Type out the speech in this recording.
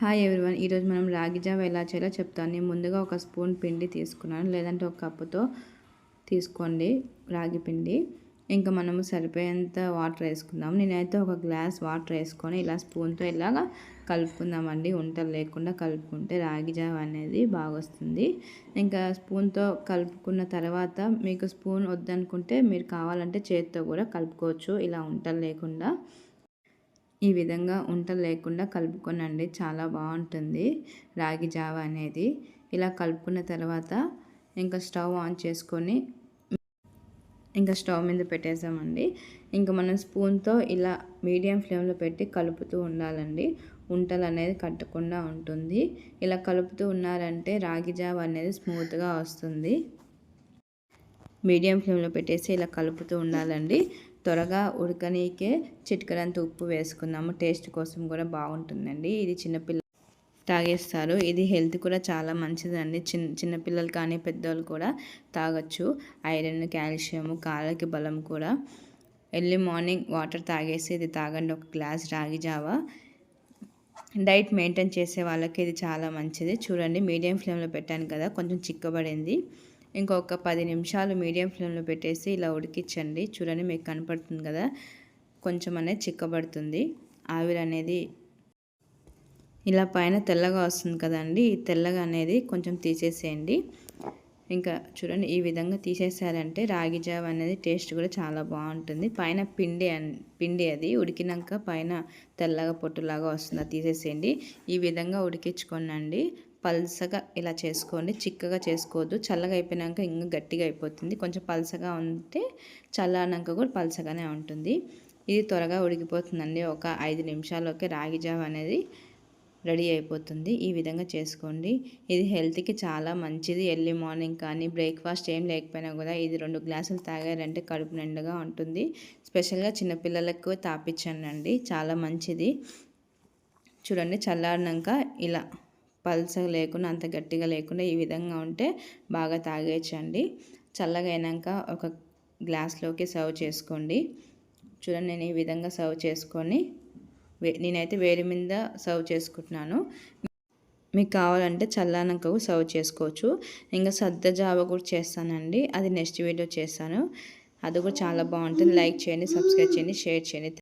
Hi everyone ఈరోజు మనం రాగి జావ ఎలా చేయాలో చెప్తాను. నేను ముందుగా ఒక స్పూన్ పిండి తీసుకున్నాను. లేదంటే ఒక కప్పుతో తీసుకోండి రాగి పిండి. ఇంకా మనము సరిపోయేంత వాటర్ వేసుకుందాం. నేనైతే ఒక గ్లాస్ వాటర్ వేసుకొని ఇలా స్పూన్తో ఇలాగా కలుపుకుందామండి. ఉంటలు లేకుండా కలుపుకుంటే రాగి జావ అనేది బాగా వస్తుంది ఇంకా స్పూన్తో కలుపుకున్న తర్వాత మీకు స్పూన్ వద్దనుకుంటే మీరు కావాలంటే చేతితో కూడా కలుపుకోవచ్చు. ఇలా ఉంటలు లేకుండా. ఈ విధంగా ఉంటలు లేకుండా కలుపుకొనండి. చాలా బాగుంటుంది రాగి జావ అనేది. ఇలా కలుపుకున్న తర్వాత ఇంకా స్టవ్ ఆన్ చేసుకొని ఇంకా స్టవ్ మీద పెట్టేసామండి. ఇంకా మనం స్పూన్తో ఇలా మీడియం ఫ్లేమ్లో పెట్టి కలుపుతూ ఉండాలండి. ఉంటలు అనేది కట్టకుండా ఉంటుంది. ఇలా కలుపుతూ ఉన్నారంటే రాగి జావ అనేది స్మూత్గా వస్తుంది. మీడియం ఫ్లేమ్లో పెట్టేసి ఇలా కలుపుతూ ఉండాలండి. త్వరగా ఉడకనీకే చిటికరంత ఉప్పు వేసుకున్నాము టేస్ట్ కోసం కూడా బాగుంటుందండి. ఇది చిన్నపిల్ల తాగేస్తారు. ఇది హెల్త్ కూడా చాలా మంచిదండి. చిన్న చిన్నపిల్లలు కానీ పెద్దవాళ్ళు కూడా తాగొచ్చు. ఐరన్ కాల్షియం కాళ్ళకి బలం కూడా. ఎర్లీ మార్నింగ్ వాటర్ తాగేసి ఇది తాగండి. ఒక గ్లాస్ రాగి జావ. డైట్ మెయింటైన్ చేసే వాళ్ళకి ఇది చాలా మంచిది. చూడండి మీడియం ఫ్లేమ్లో పెట్టాను కదా కొంచెం చిక్కబడింది. ఇంకొక పది నిమిషాలు మీడియం ఫ్లేమ్లో పెట్టేసి ఇలా ఉడికించండి. చూడండి మీకు కనపడుతుంది కదా? కొంచెం అనేది చిక్కబడుతుంది. ఆవిరి అనేది ఇలా పైన తెల్లగా వస్తుంది కదండి? ఈ తెల్లగా అనేది కొంచెం తీసేసేయండి. ఇంకా చూడండి ఈ విధంగా తీసేసారంటే రాగి జావ అనేది టేస్ట్ కూడా చాలా బాగుంటుంది. పైన పిండి పిండి అది ఉడికినాక పైన తెల్లగా పొట్టులాగా వస్తుంది. తీసేసేయండి. ఈ విధంగా ఉడికించుకోనండి. పల్సగా ఇలా చేసుకోండి. చిక్కగా చేసుకోవద్దు. చల్లగా అయిపోయినాక ఇంకా గట్టిగా అయిపోతుంది. కొంచెం పల్సగా ఉంటే చల్లారినాక కూడా పల్సగానే ఉంటుంది. ఇది త్వరగా ఉడికిపోతుందండి. ఒక ఐదు నిమిషాల్లోకి రాగి జావ అనేది రెడీ అయిపోతుంది. ఈ విధంగా చేసుకోండి. ఇది హెల్త్కి చాలా మంచిది. ఎర్లీ మార్నింగ్ కానీ బ్రేక్ఫాస్ట్ ఏం లేకపోయినా కూడా ఇది రెండు గ్లాసులు తాగారంటే కడుపు నిండుగా ఉంటుంది. స్పెషల్గా చిన్నపిల్లలకు తాపించండి చాలా మంచిది. చూడండి చల్లారినాక ఇలా పల్సగా లేకుండా అంత గట్టిగా లేకుండా ఈ విధంగా ఉంటే బాగా తాగేయచ్చండి. చల్లగా అయినాక ఒక గ్లాస్లోకి సర్వ్ చేసుకోండి. చూడండి నేను ఈ విధంగా సర్వ్ చేసుకొని నేనైతే వేడి మీద సర్వ్ చేసుకుంటున్నాను. మీకు కావాలంటే చల్లానాక సర్వ్ చేసుకోవచ్చు. ఇంకా సద్ద జావ కూడా చేస్తానండి. అది నెక్స్ట్ వీడియో చేస్తాను. అది కూడా చాలా బాగుంటుంది. లైక్ చేయండి సబ్స్క్రైబ్ చేయండి షేర్ చేయండి.